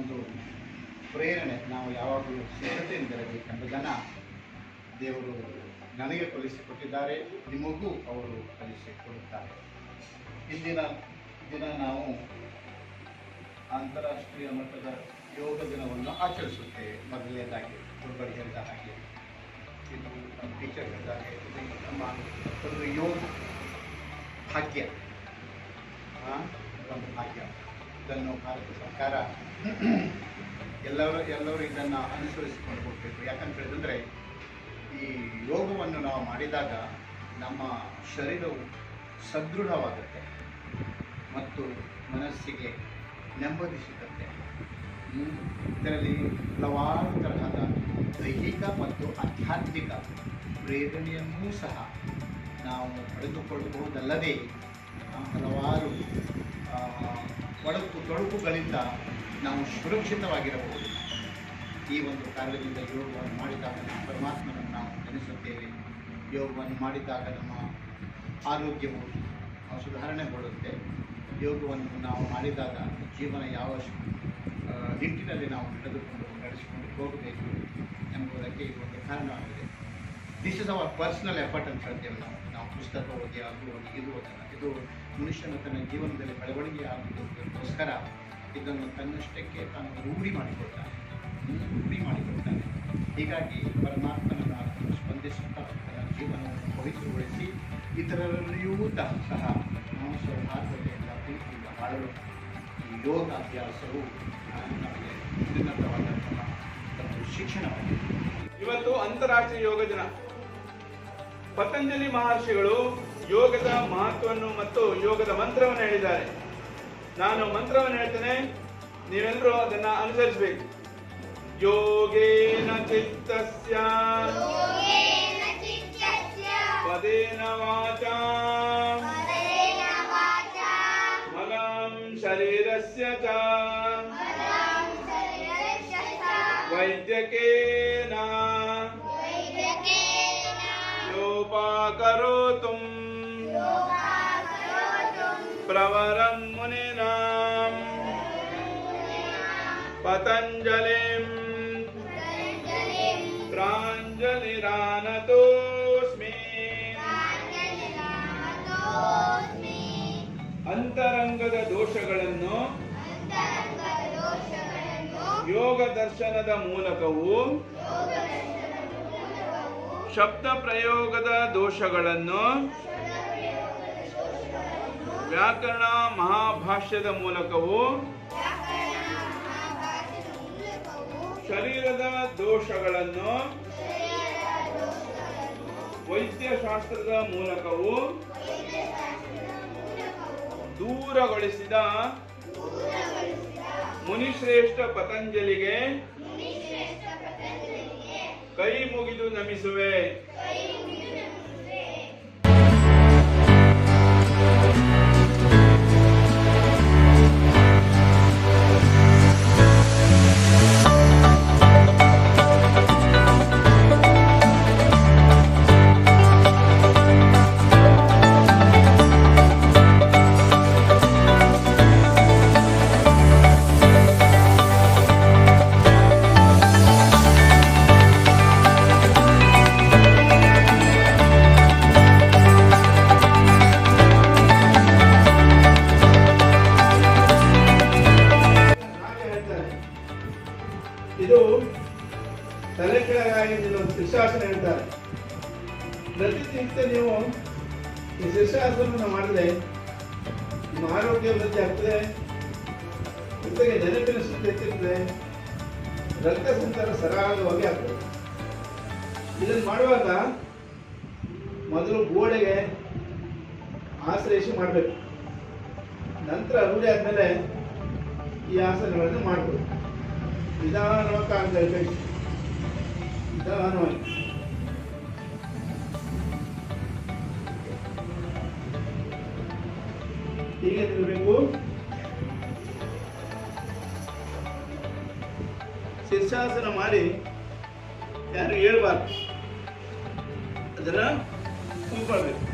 ಒಂದು ಪ್ರೇರಣೆ ನಾವು ಯಾವಾಗಲೂ ಸಿದ್ಧತೆಯಿಂದ ಇರಬೇಕೆಂಬ ಜನ ದೇವರು ನನಗೆ ಕಲಿಸಿಕೊಟ್ಟಿದ್ದಾರೆ, ನಿಮಗೂ ಅವರು ಕಲಿಸಿಕೊಡುತ್ತಾರೆ ಇಂದಿನ ದಿನ ನಾವು ಅಂತಾರಾಷ್ಟ್ರೀಯ ಮಟ್ಟದ ಯೋಗ ದಿನವನ್ನು ಆಚರಿಸುತ್ತೇವೆ. ಮೊದಲನೇದಾಗಿ ಒಬ್ಬರು ಹೇಳಿದ ಹಾಗೆ ಇದು ನಮ್ಮ ಟೀಚರ್ ಹೇಳಿದ ಹಾಗೆ ನಮ್ಮ ಒಂದು ಯೋಗ ಭಾಗ್ಯ. ಒಂದು ಭಾಗ್ಯ. ಇದನ್ನು ಭಾರತ ಸರ್ಕಾರ ಎಲ್ಲರೂ ಎಲ್ಲರೂ ಇದನ್ನು ಅನುಸರಿಸಿಕೊಂಡು ಹೋಗಬೇಕು ಯಾಕಂತ ಹೇಳಿದ್ರೆ, ಈ ಯೋಗವನ್ನು ನಾವು ಮಾಡಿದಾಗ ನಮ್ಮ ಶರೀರವು ಸದೃಢವಾಗುತ್ತೆ ಮತ್ತು ಮನಸ್ಸಿಗೆ ನೆಮ್ಮದಿ ಸಿಗುತ್ತೆ. ಇದರಲ್ಲಿ ಹಲವಾರು ತರಹದ ದೈಹಿಕ ಮತ್ತು ಆಧ್ಯಾತ್ಮಿಕ ಪ್ರೇರಣೆಯನ್ನೂ ಸಹ ನಾವು ಪಡೆದುಕೊಳ್ಳಬಹುದಲ್ಲದೆ ಹಲವಾರು ಆ, ಒಡಕು ತೊಡಕುಗಳಿಂದ ನಾವು ಸುರಕ್ಷಿತವಾಗಿರಬಹುದು. ಈ ಒಂದು ಕಾರ್ಯದಿಂದ ಯೋಗವನ್ನು ಮಾಡಿದಾಗ ನಾವು ಪರಮಾತ್ಮನನ್ನು ನಾವು ನೆನೆಸುತ್ತೇವೆ. ಯೋಗವನ್ನು ಮಾಡಿದಾಗ ನಮ್ಮ ಆರೋಗ್ಯವು ಸುಧಾರಣೆಗೊಳ್ಳುತ್ತೆ. ಯೋಗವನ್ನು ನಾವು ಮಾಡಿದಾಗ ಜೀವನ ಯಾವ ನಿಟ್ಟಿನಲ್ಲಿ ನಾವು ನಡೆದುಕೊಂಡು ನಡೆಸಿಕೊಂಡು ಹೋಗಬೇಕು ಎಂಬುದಕ್ಕೆ ಈ ಒಂದು ಕಾರಣವಾಗಿದೆ. This is our personal effort ಅಂತ ಹೇಳ್ತೇವೆ ನಾವು. ನಾವು ಪುಸ್ತಕ ಓದಿ ಅದು ಓದಿ ಇದು ಓದಿ ಇದು ಮನುಷ್ಯನ ತನ್ನ ಜೀವನದಲ್ಲಿ ಬೆಳವಣಿಗೆ ಆಗುವುದಕ್ಕೋಸ್ಕರ ಇದನ್ನು ತನ್ನಷ್ಟಕ್ಕೆ ತಾನು ರೂಢಿ ಮಾಡಿಕೊಳ್ತಾನೆ ರೂಢಿ ಮಾಡಿಕೊಳ್ತಾನೆ ಹೀಗಾಗಿ ಪರಮಾತ್ಮನ ಸ್ಪಂದಿಸುತ್ತಾ ತನ್ನ ಜೀವನವನ್ನು ಪವಿತ್ರಗೊಳಿಸಿ ಇತರರಲ್ಲಿಯೂ ಸಹ ನಾವು ಸೌಹಾರ್ದತೆಯಿಂದ ಪ್ರೀತಿಯಿಂದ ಬಾಳಲು ಈ ಯೋಗ ಅಭ್ಯಾಸವು ನಮಗೆ ಉನ್ನತವಾದಂತಹ ಒಂದು ಶಿಕ್ಷಣವಾಗಿದೆ. ಇವತ್ತು ಅಂತಾರಾಷ್ಟ್ರೀಯ ಯೋಗ ದಿನ. ಪತಂಜಲಿ ಮಹರ್ಷಿಗಳು ಯೋಗದ ಮಹತ್ವವನ್ನು ಮತ್ತು ಯೋಗದ ಮಂತ್ರವನ್ನು ಹೇಳಿದ್ದಾರೆ. ನಾನು ಮಂತ್ರವನ್ನು ಹೇಳ್ತೇನೆ ನೀವೆಲ್ಲರೂ ಅದನ್ನ ಅನುಸರಿಸಬೇಕು. ಯೋಗೇನ ಚಿತ್ತಸ್ಯ. ಪದೇನ ವಾಚಾ. ಮಲಂ ಶರೀರಸ್ಯ ಚ. ವೈದ್ಯಕೇನ. ಯೋಪಾಕರೋತುಂ. ಪತಂಜಲಿಂ ಪ್ರಾಂಜಲಿರಾನತೋಸ್ಮಿ ಪ್ರಾಂಜಲಿರಾಮತೋಸ್ಮಿ ಅಂತರಂಗದ ದೋಷಗಳನ್ನು ಯೋಗ ದರ್ಶನದ ಮೂಲಕವೂ ಶಬ್ದ ಪ್ರಯೋಗದ ದೋಷಗಳನ್ನು ವ್ಯಾಕರಣ ಮಹಾಭಾಷ್ಯದ ಮೂಲಕವೂ ಶರೀರದ ದೋಷಗಳನ್ನು ವೈದ್ಯಶಾಸ್ತ್ರದ ಮೂಲಕವೂ ದೂರಗೊಳಿಸಿದ ಮುನಿಶ್ರೇಷ್ಠ ಪತಂಜಲಿಗೆ ಕೈ ಮುಗಿದು ನಮಿಸುವೆ. ಶೀರ್ಷಾಸನ ಹೇಳ್ತಾರೆ. ಪ್ರತಿನಿತ್ಯ ನೀವು ಈ ಶೀರ್ಷಾಸನವನ್ನು ಮಾಡಿದ್ರೆ ನಿಮ್ಮ ಆರೋಗ್ಯ ವೃದ್ಧಿ ಆಗ್ತದೆ, ಜೊತೆಗೆ ನೆನಪಿನ ಶಕ್ತಿ ಹೆಚ್ಚಿರ್ತದೆ, ರಕ್ತ ಸಂಚಾರ ಸರಾಗವಾಗಿ ಆಗ್ತದೆ. ಇದನ್ನು ಮಾಡುವಾಗ ಮೊದಲು ಗೋಡೆಗೆ ಆಶ್ರಯಿಸಿ ಮಾಡಬೇಕು. ನಂತರ ರೂಢಿ ಆದಮೇಲೆ ಈ ಆಸನಗಳನ್ನು ಮಾಡಬೇಕು ನಿಧಾನವಾಗಿ ಕಾಣ್ತಾ ಇರಬೇಕು. ಹೀಗೆ ಮಾಡಿ ಯಾರು ಹೇಳ್ಬಾರ್ದು? ಅದನ್ನ ಕೂತ್ಕೊಳ್ಬೇಕು.